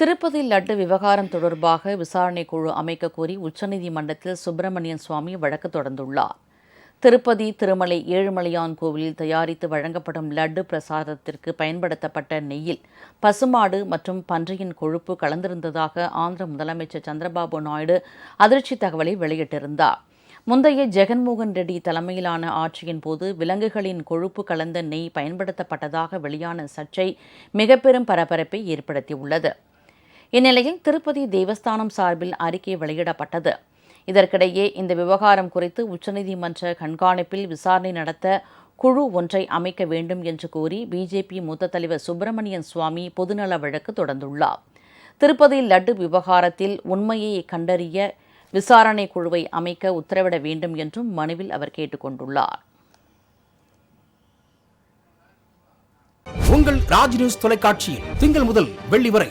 திருப்பதி லட்டு விவகாரம் தொடர்பாக விசாரணை குழு அமைக்க கோரி உச்சநீதிமன்றத்தில் சுப்பிரமணியன் சுவாமி வழக்கு தொடர்ந்துள்ளார். திருப்பதி திருமலை ஏழுமலையான் கோவிலில் தயாரித்து வழங்கப்படும் லட்டு பிரசாதத்திற்கு பயன்படுத்தப்பட்ட நெய்யில் பசுமாடு மற்றும் பன்றியின் கொழுப்பு கலந்திருந்ததாக ஆந்திர முதலமைச்சர் சந்திரபாபு நாயுடு அதிர்ச்சி தகவலை வெளியிட்டிருந்தார். முந்தைய ஜெகன்மோகன் ரெட்டி தலைமையிலான ஆட்சியின் போது விலங்குகளின் கொழுப்பு கலந்த நெய் பயன்படுத்தப்பட்டதாக வெளியான சர்ச்சை மிக பெரும் பரபரப்பை ஏற்படுத்தியுள்ளது. இந்நிலையில் திருப்பதி தேவஸ்தானம் சார்பில் அறிக்கை வெளியிடப்பட்டது. இதற்கிடையே இந்த விவகாரம் குறித்து உச்சநீதிமன்ற கண்காணிப்பில் விசாரணை நடத்த குழு ஒன்றை அமைக்க வேண்டும் என்று கூறி பிஜேபி மூத்த தலைவர் சுப்பிரமணியன் சுவாமி பொதுநல வழக்கு தொடர்ந்துள்ளார். திருப்பதி லட்டு விவகாரத்தில் உண்மையை கண்டறிய விசாரணை குழுவை அமைக்க உத்தரவிட வேண்டும் என்றும் மனுவில் அவர் கேட்டுக்கொண்டுள்ளார் உங்கள் ராஜ் நியூஸ் தொலைக்காட்சியில் திங்கள் முதல் வெள்ளி வரை